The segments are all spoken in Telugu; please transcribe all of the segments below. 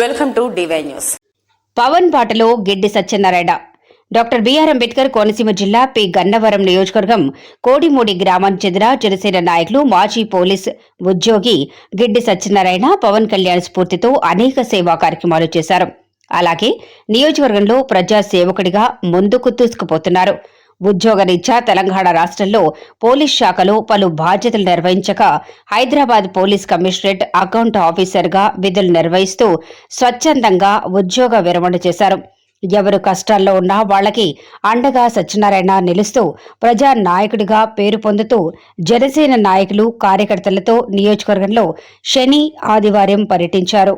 Welcome to DY news Pawan బాటలో గిడ్డి సత్యనారాయణ. డాక్టర్ బిఆర్ అంబేద్కర్ కోనసీమ జిల్లా పి గన్నవరం నియోజకవర్గం కోడిమూడి గ్రామానికి చెందిన జనసేన నాయకులు మాజీ పోలీస్ ఉద్యోగి గిడ్డి సత్యనారాయణ పవన్ కళ్యాణ్ స్ఫూర్తితో అనేక సేవా కార్యక్రమాలు చేశారు. అలాగే నియోజకవర్గంలో ప్రజా సేవకుడిగా ముందుకు దూసుకుపోతున్నారు. ఉద్యోగరీత్యా తెలంగాణ రాష్ట్రంలో పోలీస్ శాఖలో పలు బాధ్యతలు నిర్వహించక హైదరాబాద్ పోలీస్ కమిషనరేట్ అకౌంట్ ఆఫీసర్గా విధులు నిర్వహిస్తూ స్వచ్ఛందంగా ఉద్యోగ విరమణ చేశారు. ఎవరు కష్టాల్లో ఉన్నా వాళ్ళకి అండగా సత్యనారాయణ నిలుస్తూ ప్రజా నాయకుడిగా పేరు పొందుతూ జనసేన నాయకులు కార్యకర్తలతో నియోజకవర్గంలో శని ఆదివారం పర్యటించారు.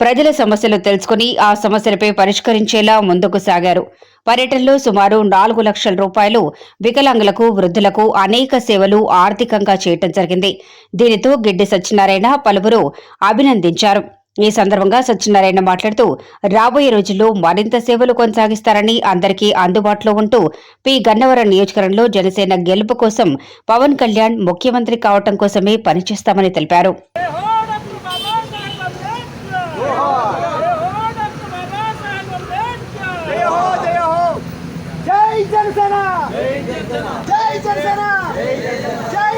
ప్రజల సమస్యలు తెలుసుకుని ఆ సమస్యలపై పరిష్కరించేలా ముందుకు సాగారు. పర్యటనలో సుమారు నాలుగు లక్షల రూపాయలు వికలాంగులకు వృద్ధులకు అనేక సేవలు ఆర్థికంగా చేయటం జరిగింది. దీనితో గిడ్డి సత్యనారాయణ పలువురు అభినందించారు. ఈ సందర్భంగా సత్యనారాయణ మాట్లాడుతూ రాబోయే రోజుల్లో మరింత సేవలు కొనసాగిస్తారని అందరికీ అందుబాటులో ఉంటూ పి. గన్నవరం నియోజకవర్గంలో జనసేన గెలుపు కోసం పవన్ కళ్యాణ్ ముఖ్యమంత్రి కావటం కోసమే పనిచేస్తామని తెలిపారు. జనసేన జై జనసేన జై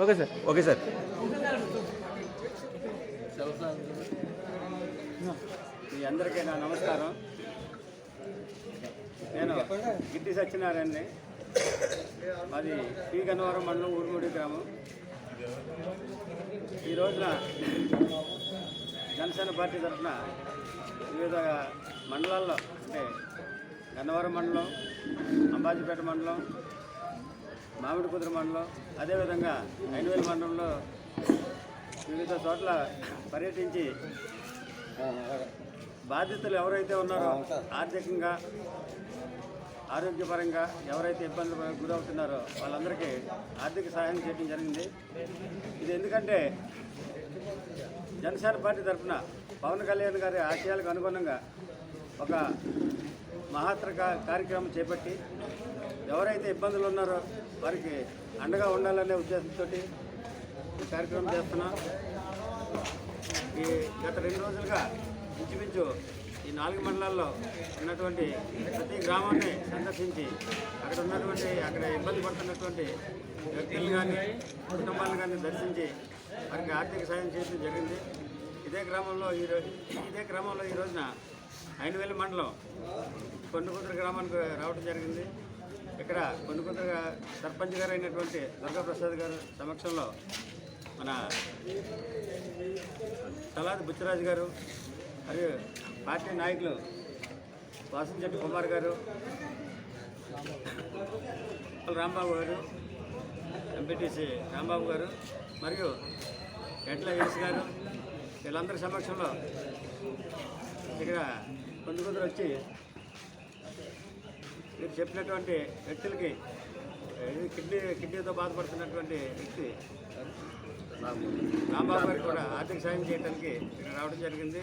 ఓకే సార్ ఓకే సార్ మీ అందరికీ నా నమస్కారం. నేను గిడ్డి సత్యనారాయణని. మాది పీ గన్నవరం మండలం ఊరుమూడి గ్రామం. ఈ రోజున జనసేన పార్టీ తరఫున వివిధ మండలాల్లో అంటే గన్నవరం మండలం అంబాజీపేట మండలం మామిడి కుదురు మండలం అదేవిధంగా ఐనవేలు మండలంలో వివిధ చోట్ల పర్యటించి బాధితులు ఎవరైతే ఉన్నారో ఆర్థికంగా ఆరోగ్యపరంగా ఎవరైతే ఇబ్బందులు గురవుతున్నారో వాళ్ళందరికీ ఆర్థిక సహాయం చేయడం జరిగింది. ఇది ఎందుకంటే జనసేన పార్టీ తరఫున పవన్ కళ్యాణ్ గారి ఆశయాలకు అనుగుణంగా ఒక మహత్తర కా- కార్యక్రమం చేపట్టి ఎవరైతే ఇబ్బందులు ఉన్నారో వారికి అండగా ఉండాలనే ఉద్దేశంతో ఈ కార్యక్రమం చేస్తున్నాం. ఈ గత రెండు రోజులుగా ఇంచుమించు ఈ నాలుగు మండలాల్లో ఉన్నటువంటి ప్రతి గ్రామాన్ని సందర్శించి అక్కడ ఉన్నటువంటి అక్కడ ఇబ్బంది పడుతున్నటువంటి వ్యక్తులు కానీ కుటుంబాలను కానీ దర్శించి వారికి ఆర్థిక సాయం చేయడం జరిగింది. ఇదే గ్రామంలో ఈ రోజు ఇదే గ్రామంలో ఈ రోజున ఐనవేలు మండలం కొండకుదురు గ్రామానికి రావడం జరిగింది. ఇక్కడ కొండకుదురు సర్పంచ్ గారు అయినటువంటి దుర్గాప్రసాద్ గారు సమక్షంలో మన తలాది బుచ్చరాజు గారు మరియు పార్టీ నాయకులు వాసంచెట్టి కుమార్ గారు రాంబాబు గారు ఎంపీటీసీ రాంబాబు గారు మరియు ఎడ్ల ఎస్ గారు వీళ్ళందరి సమక్షంలో ఇక్కడ కొందరు కొందరు వచ్చి మీరు చెప్పినటువంటి వ్యక్తులకి కిడ్నీ కిడ్నీతో బాధపడుతున్నటువంటి వ్యక్తి రాంబాబు గారికి కూడా ఆర్థిక సాయం చేయడానికి ఇక్కడ రావడం జరిగింది.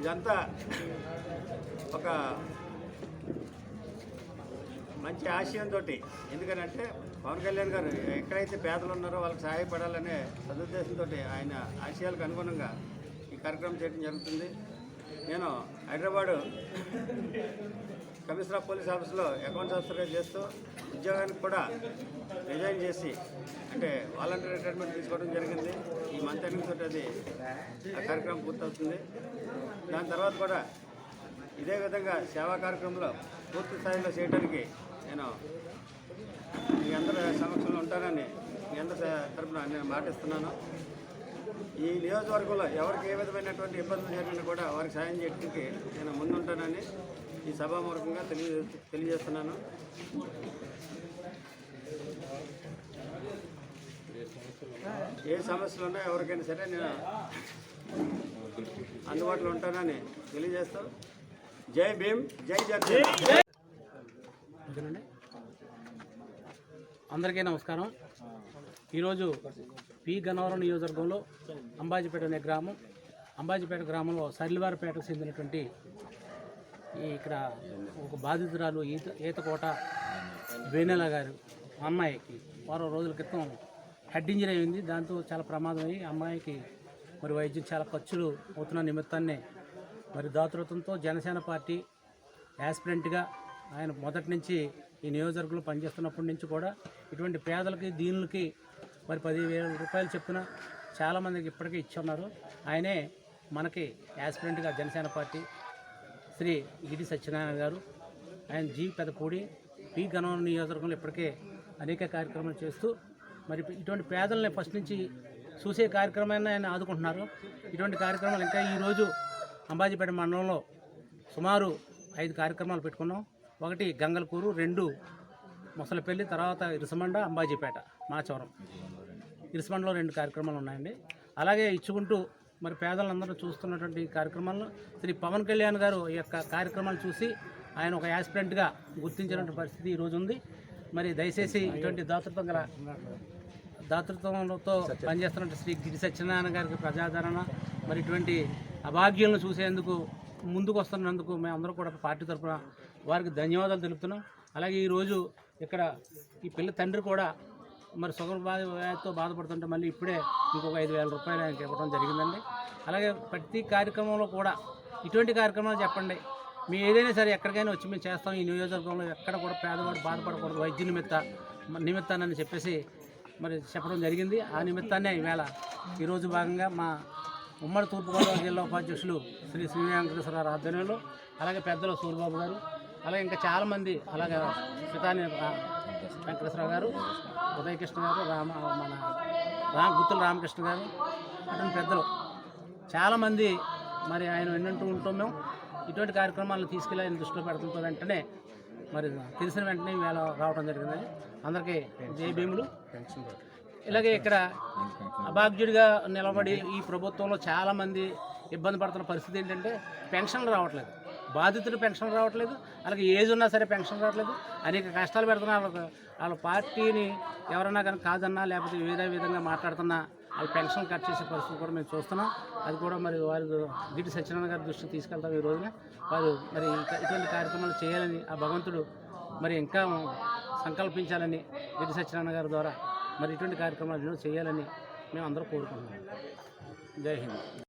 ఇదంతా ఒక మంచి ఆశయంతో ఎందుకనంటే పవన్ కళ్యాణ్ గారు ఎక్కడైతే పేదలు ఉన్నారో వాళ్ళకి సహాయపడాలనే సదుద్దేశంతో ఆయన ఆశయాలకు అనుగుణంగా ఈ కార్యక్రమం చేయడం జరుగుతుంది. నేను హైదరాబాదు కమిషనర్ ఆఫ్ పోలీస్ ఆఫీస్లో అకౌంట్స్ ఆఫీసర్గా చేస్తూ ఉద్యోగానికి కూడా రిజైన్ చేసి అంటే వాలంటీర్ రిటైర్మెంట్ తీసుకోవడం జరిగింది. ఈ మంత్ ఎండింగ్ తోటి అది ఆ కార్యక్రమం పూర్తవుతుంది. దాని తర్వాత కూడా ఇదే విధంగా సేవా కార్యక్రమంలో పూర్తి స్థాయిలో చేయడానికి నేను మీ అందరి సమక్షంలో ఉంటానని మీ అందరి తరపున నేను మాటిస్తున్నాను. ఈ నియోజకవర్గంలో ఎవరికి ఏ విధమైనటువంటి ఇబ్బందులు జరిగినా కూడా వారికి సాయం చేయడానికి నేను ముందుంటానని ఈ సభామూలకంగా తెలియ తెలియజేస్తున్నాను. ఏ సమస్యలు ఉన్నా ఎవరికైనా సరే నేను అందుబాటులో ఉంటానని తెలియజేస్తూ జై భీమ్ జై జగన్. అందరికీ నమస్కారం. ఈరోజు పి గన్నవరం నియోజకవర్గంలో అంబాజీపేట అనే గ్రామం అంబాజీపేట గ్రామంలో సర్లివారిపేటకు చెందినటువంటి ఈ ఇక్కడ ఒక బాధితురాలు ఈత ఈతకోట వేనెల గారు అమ్మాయికి వారం రోజుల క్రితం హెడ్ ఇంజరీ అయింది. దాంతో చాలా ప్రమాదం అయ్యి అమ్మాయికి మరి వైద్యం చాలా ఖర్చులు అవుతున్న నిమిత్తాన్ని మరి దాతృత్వంతో జనసేన పార్టీ యాస్పిరెంట్గా ఆయన మొదటి నుంచి ఈ నియోజకవర్గంలో పనిచేస్తున్నప్పటి నుంచి కూడా ఇటువంటి పేదలకి దీనులకి మరి పదివేల రూపాయలు చెప్పున చాలామందికి ఇప్పటికే ఇచ్చి ఉన్నారు ఆయనే మనకి యాస్పిరెంట్గా జనసేన పార్టీ శ్రీ గిడి సత్యనారాయణ గారు ఆయన జీ పెదపూడి పి గణవరం నియోజకవర్గంలో ఇప్పటికే అనేక కార్యక్రమాలు చేస్తూ మరి ఇటువంటి పేదల్ని ఫస్ట్ నుంచి చూసే కార్యక్రమాన్ని ఆయన ఆదుకుంటున్నారు. ఇటువంటి కార్యక్రమాలు ఇంకా ఈరోజు అంబాజీపేట మండలంలో సుమారు ఐదు కార్యక్రమాలు పెట్టుకున్నాం. ఒకటి గంగలకూరు రెండు ముసలపల్లి తర్వాత ఇరుసమండ అంబాజీపేట మాచవరం. ఇరుసమండలో రెండు కార్యక్రమాలు ఉన్నాయండి. అలాగే ఇచ్చుకుంటూ మరి పేదలందరూ చూస్తున్నటువంటి కార్యక్రమాలను శ్రీ పవన్ కళ్యాణ్ గారు ఈ యొక్క కార్యక్రమాలు చూసి ఆయన ఒక యాస్పిరెంట్గా గుర్తించినటువంటి పరిస్థితి ఈరోజు ఉంది. మరి దయచేసి ఇటువంటి దాతృత్వం గల దాతృత్వంతో పనిచేస్తున్న శ్రీ గిరి సత్యనారాయణ గారికి ప్రజాదరణ మరి ఇటువంటి అభాగ్యులను చూసేందుకు ముందుకు వస్తున్నందుకు మేమందరూ కూడా పార్టీ తరఫున వారికి ధన్యవాదాలు తెలుపుతున్నాం. అలాగే ఈరోజు ఇక్కడ ఈ పిల్ల తండ్రి కూడా మరి షుగర్ బాధ వ్యాధితో బాధపడుతుంటే మళ్ళీ ఇప్పుడే ఇంకొక ఐదు వేల రూపాయలు ఆయనకి ఇవ్వడం జరిగిందండి. అలాగే ప్రతి కార్యక్రమంలో కూడా ఇటువంటి కార్యక్రమాలు చెప్పండి. మీ ఏదైనా సరే ఎక్కడికైనా వచ్చి మేము చేస్తాం. ఈ నియోజకవర్గంలో ఎక్కడ కూడా పేదవాడు బాధపడకూడదు. వైద్య నిమిత్త నిమిత్తానని చెప్పేసి మరి చెప్పడం జరిగింది. ఆ నిమిత్తాన్నే ఈవేళ ఈరోజు భాగంగా మా ఉమ్మడి తూర్పుగోదావరి జిల్లా ఉపాధ్యక్షులు శ్రీ శ్రీ వెంకటేశ్వరరావు ఆధ్వర్యంలో అలాగే పెద్దలు సూరిబాబు గారు అలాగే ఇంకా చాలామంది అలాగే సితాని వెంకటేశ్వరరావు గారు ఉదయకృష్ణ గారు రామ మన రామ గుత్తుల రామకృష్ణ గారు అటువంటి పెద్దలు. చాలామంది మరి ఆయన విన్నట్టు ఉంటాం మేము. ఇటువంటి కార్యక్రమాలను తీసుకెళ్ళి ఆయన దృష్టిలో పెడుతుంటే వెంటనే. మరి తెలిసిన వెంటనే వేళ రావడం జరిగింది. అందరికీ జై భీములు. ఇలాగే ఇక్కడ అభాగ్యుడిగా నిలబడి ఈ ప్రభుత్వంలో చాలామంది ఇబ్బంది పడుతున్న పరిస్థితి ఏంటంటే పెన్షన్లు రావట్లేదు. బాధితులు పెన్షన్ రావట్లేదు అలాగే ఏజ్ ఉన్నా సరే పెన్షన్ రావట్లేదు. అనేక కష్టాలు పెడుతున్నారు వాళ్ళకి వాళ్ళ పార్టీని ఎవరన్నా కానీ కాదన్నా లేకపోతే వేరే విధంగా మాట్లాడుతున్నా వాళ్ళు పెన్షన్ కట్ చేసే పరిస్థితి కూడా మేము చూస్తున్నాం. అది కూడా మరి వారి గిటి సత్యనారాయణ గారి దృష్టికి తీసుకెళ్తాం ఈ రోజున. వారు మరి ఇంకా ఇటువంటి కార్యక్రమాలు చేయాలని ఆ భగవంతుడు మరి ఇంకా సంకల్పించాలని గిటి సత్యనారాయణ గారి ద్వారా మరి ఇటువంటి కార్యక్రమాలు చేయాలని మేము అందరూ కోరుకుంటున్నాం. జై హింద్.